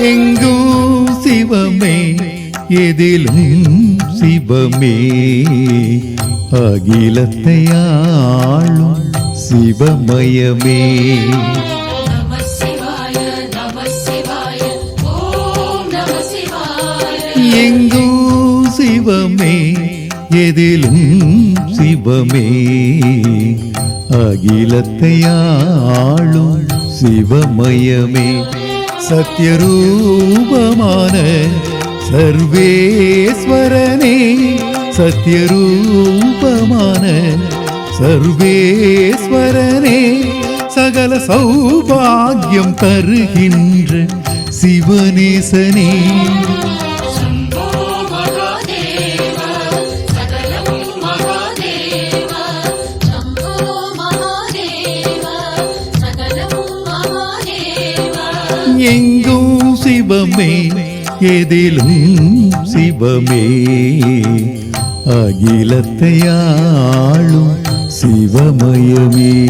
எங்கும் சிவமே எதிலும் சிவமே. அகிலத்தை ஆளும் சிவமயமே. நம எங்கும் சிவமே எதிலும் சிவமே. அகிலத்தை ஆளும் சிவமயமே. சத்யரூபமான சர்வேஸ்வரனே சத்யரூபமான சர்வேஸ்வரனே சகல சௌபாகியம் தருகின்ற சிவநேசனே. சிவமே எதிலும் சிவமே. அகிலத்தையாளும் சிவமயமே.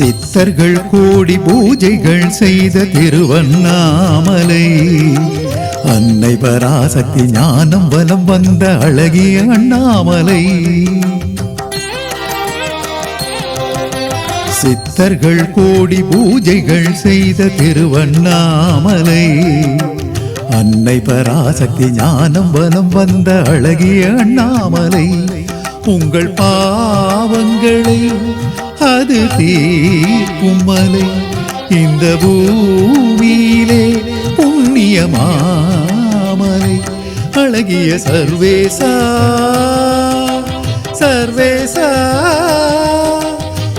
சித்தர்கள் கூடி பூஜைகள் செய்த திருவண்ணாமலை. அன்னை பராசக்தி ஞானம் வலம் வந்த அழகிய அண்ணாமலை. சித்தர்கள் கூடி பூஜைகள் செய்த திருவண்ணாமலை. அன்னை பராசக்தி ஞானம் வலம் வந்த அழகிய அண்ணாமலை. உங்கள் பாவங்களை அது தீர்க்கும் மலை. இந்த பூமியிலே புண்ணியமாமலை அழகிய சர்வேசா சர்வேசா.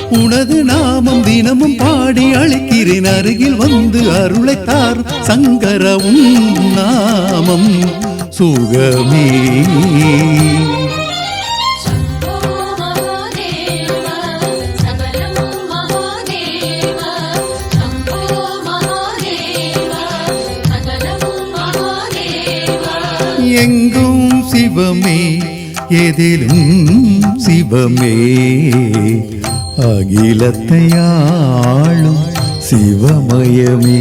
உனது நாமம் தினமும் பாடி அழைக்கிறேன் அருகில் வந்து அருளைத்தார் சங்கரவும் நாமம். சுகமே. எங்கும் சிவமே எதிலும் சிவமே. அகிலத்தையாளும் சிவமயமே.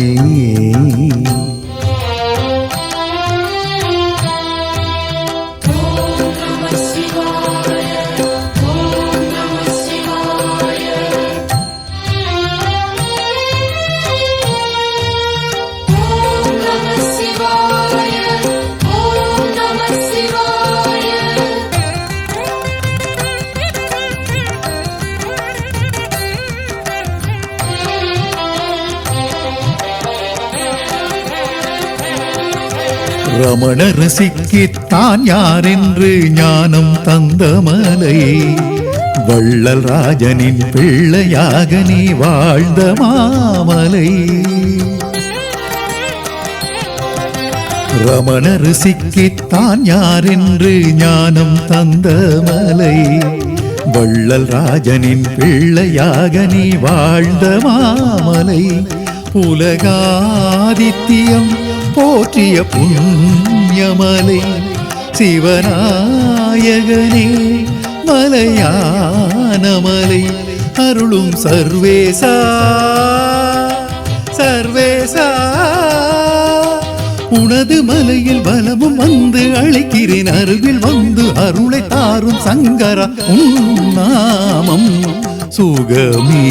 ரமண ரசிக்கித்தான் என்று ஞானம் தந்த மலை. வள்ளல் ராஜனின் பிள்ளையாக நீ வாழ்ந்த மாமலை. ரமண ரிசிக்கித்தான் என்று ஞானம் தந்த மலை. வள்ளல் ராஜனின் பிள்ளையாக நீ வாழ்ந்த மாமலை. உலகாதித்யம் போற்றிய புண்ணியமலை சிவநாயகனே மலையானமலை அருளும் சர்வேசா சர்வேசா. உனது மலையில் பலமும் வந்து அழைக்கிறேன் அருகில் வந்து அருளை தாரும் சங்கரா உன் நாமம் சுகமே.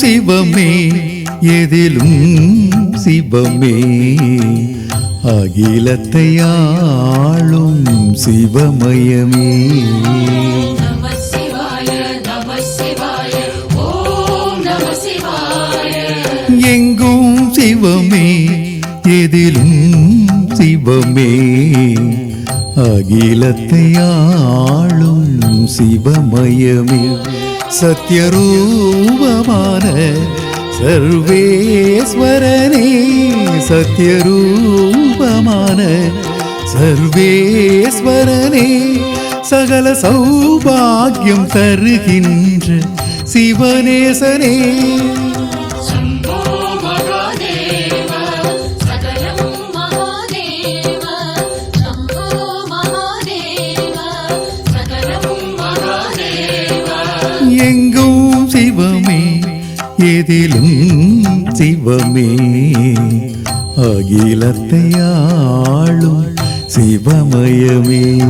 சிவமே எதிலும் சிவமே. அகிலத்தை ஆளும் சிவமயமே. எங்கும் சிவமே எதிலும் சிவமே. அகிலத்தை ஆளும் சிவமயமே. சத்யரூப சர்வேஸ்வரனே சத்யரூபமான சர்வேஸ்வரனே சகல சௌபாகியம் தருகின்ற சிவநேசனே. ஏதிலும் சிவமே. அகிலத்தை ஆளும் சிவமயமே.